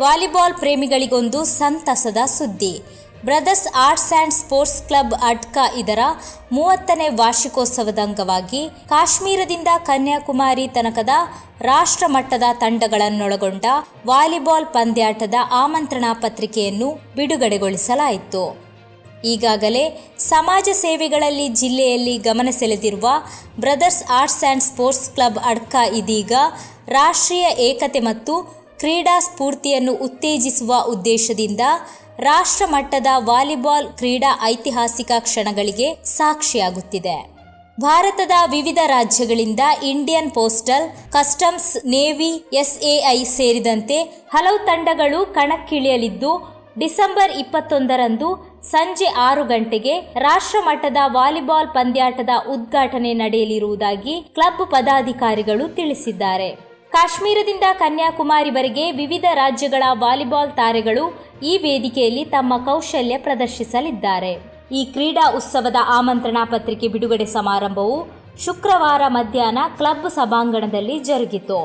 Volleyball ಪ್ರೇಮಿಗಳಿಗೊಂದು ಸಂತಸದ ಸುದ್ದಿ. Brothers arts and sports club Adka ಇದರ ಮೂವತ್ತನೇ ವಾರ್ಷಿಕೋತ್ಸವದ ಅಂಗವಾಗಿ ಕಾಶ್ಮೀರದಿಂದ ಕನ್ಯಾಕುಮಾರಿ ತನಕದ ರಾಷ್ಟ್ರ ಮಟ್ಟದ ತಂಡಗಳನ್ನೊಳಗೊಂಡ ವಾಲಿಬಾಲ್ ಪಂದ್ಯಾಟದ ಆಮಂತ್ರಣ ಪತ್ರಿಕೆಯನ್ನು ಬಿಡುಗಡೆಗೊಳಿಸಲಾಯಿತು. ಈಗಾಗಲೇ ಸಮಾಜ ಸೇವೆಗಳಲ್ಲಿ ಜಿಲ್ಲೆಯಲ್ಲಿ ಗಮನ ಸೆಳೆದಿರುವ brothers arts and sports club Adka ಇದೀಗ ರಾಷ್ಟ್ರೀಯ ಏಕತೆ ಮತ್ತು ಕ್ರೀಡಾ ಸ್ಫೂರ್ತಿಯನ್ನು ಉತ್ತೇಜಿಸುವ ಉದ್ದೇಶದಿಂದ ರಾಷ್ಟ್ರ ಮಟ್ಟದ ವಾಲಿಬಾಲ್ ಕ್ರೀಡಾ ಐತಿಹಾಸಿಕ ಕ್ಷಣಗಳಿಗೆ ಸಾಕ್ಷಿಯಾಗುತ್ತಿದೆ. ಭಾರತದ ವಿವಿಧ ರಾಜ್ಯಗಳಿಂದ Indian postal, customs, navy, SAI ಸೇರಿದಂತೆ ಹಲವು ತಂಡಗಳು ಕಣಕ್ಕಿಳಿಯಲಿದ್ದು, ಡಿಸೆಂಬರ್ ಇಪ್ಪತ್ತೊಂದರಂದು ಸಂಜೆ ಆರು ಗಂಟೆಗೆ ರಾಷ್ಟ್ರಮಟ್ಟದ ವಾಲಿಬಾಲ್ ಪಂದ್ಯಾಟದ ಉದ್ಘಾಟನೆ ನಡೆಯಲಿರುವುದಾಗಿ ಕ್ಲಬ್ ಪದಾಧಿಕಾರಿಗಳು ತಿಳಿಸಿದ್ದಾರೆ. ಕಾಶ್ಮೀರದಿಂದ ಕನ್ಯಾಕುಮಾರಿವರೆಗೆ ವಿವಿಧ ರಾಜ್ಯಗಳ ವಾಲಿಬಾಲ್ ತಾರೆಗಳು ಈ ವೇದಿಕೆಯಲ್ಲಿ ತಮ್ಮ ಕೌಶಲ್ಯ ಪ್ರದರ್ಶಿಸಲಿದ್ದಾರೆ. ಈ ಕ್ರೀಡಾ ಉತ್ಸವದ ಆಮಂತ್ರಣ ಪತ್ರಿಕೆ ಬಿಡುಗಡೆ ಸಮಾರಂಭವು ಶುಕ್ರವಾರ ಮಧ್ಯಾಹ್ನ ಕ್ಲಬ್ ಸಭಾಂಗಣದಲ್ಲಿ ಜರುಗಿತು.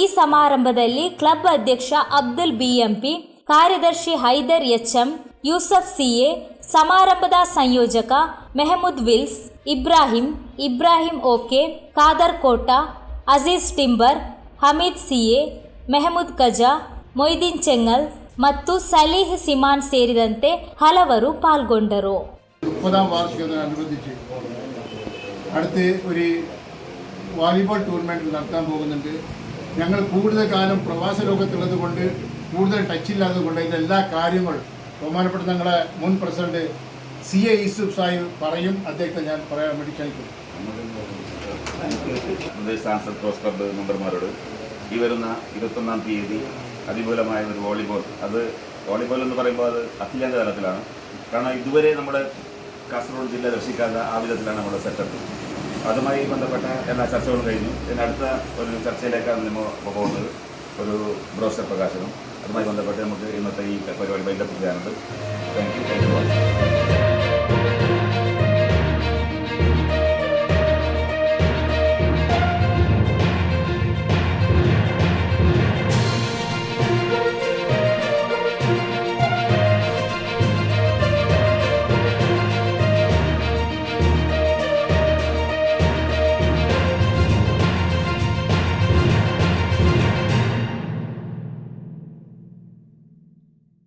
ಈ ಸಮಾರಂಭದಲ್ಲಿ ಕ್ಲಬ್ ಅಧ್ಯಕ್ಷ ಅಬ್ದುಲ್ ಬಿಎಂಪಿ, ಕಾರ್ಯದರ್ಶಿ ಹೈದರ್ ಎಚ್ಎಂ, ಯೂಸಫ್ ಸಿಎ, ಸಮಾರಂಭದ ಸಂಯೋಜಕ Mehmood Wills, Ibrahim Ibrahim OK, Khader Kota, Aziz timber Hameed സിയെ ಎ കജ മൊയ്തീൻ ചെങ്ങൽ മറ്റു സലീഹ് സിമാൻ ಸಿಮಾನ್ ഹലവരു പാൽഗൊണ്ടു മുപ്പതാം വാർഷികത്തിനനുബന്ധിച്ച് അടുത്ത് ഒരു വാലിബോൾ ടൂർണമെന്റ് നടത്താൻ പോകുന്നുണ്ട്. ഞങ്ങൾ കൂടുതൽ കാലം പ്രവാസ ലോകത്തുള്ളത് കൊണ്ട് കൂടുതൽ ടച്ചില്ലാത്തത് കൊണ്ട് ഇതെല്ലാ കാര്യങ്ങൾ ബഹുമാനപ്പെട്ട ഞങ്ങളെ മുൻ president C A Yusuf Sahib പറയും. അദ്ദേഹത്തെ ഞാൻ പറയാൻ വേണ്ടി ക്ഷണിക്കും പ്രദേശ് സാൻസർ ക്രോസ് ക്ലബ്ബ് മെമ്പർമാരോട് ഈ വരുന്ന ഇരുപത്തൊന്നാം തീയതി അതിമൂലമായ ഒരു വോളിബോൾ അത് വോളിബോൾ എന്ന് പറയുമ്പോൾ അത് അഖിലേന്ത്യാ തലത്തിലാണ്. കാരണം ഇതുവരെ നമ്മുടെ കാസർഗോഡ് ജില്ല ദർശിക്കാത്ത ആ വിധത്തിലാണ് നമ്മുടെ സെറ്റപ്പ്. അതുമായി ബന്ധപ്പെട്ട എല്ലാ ചർച്ചകളും കഴിഞ്ഞു. ഇതിനടുത്ത ഒരു ചർച്ചയിലേക്കാണ് നമ്മൾ പോകുന്നത്. ഒരു ബ്രോഷർ പ്രകാശനം. അതുമായി ബന്ധപ്പെട്ട് നമുക്ക് ഇന്നത്തെ ഈ പരിപാടി വൈകിട്ട് ചെയ്യാനുണ്ട്. Thank you thank you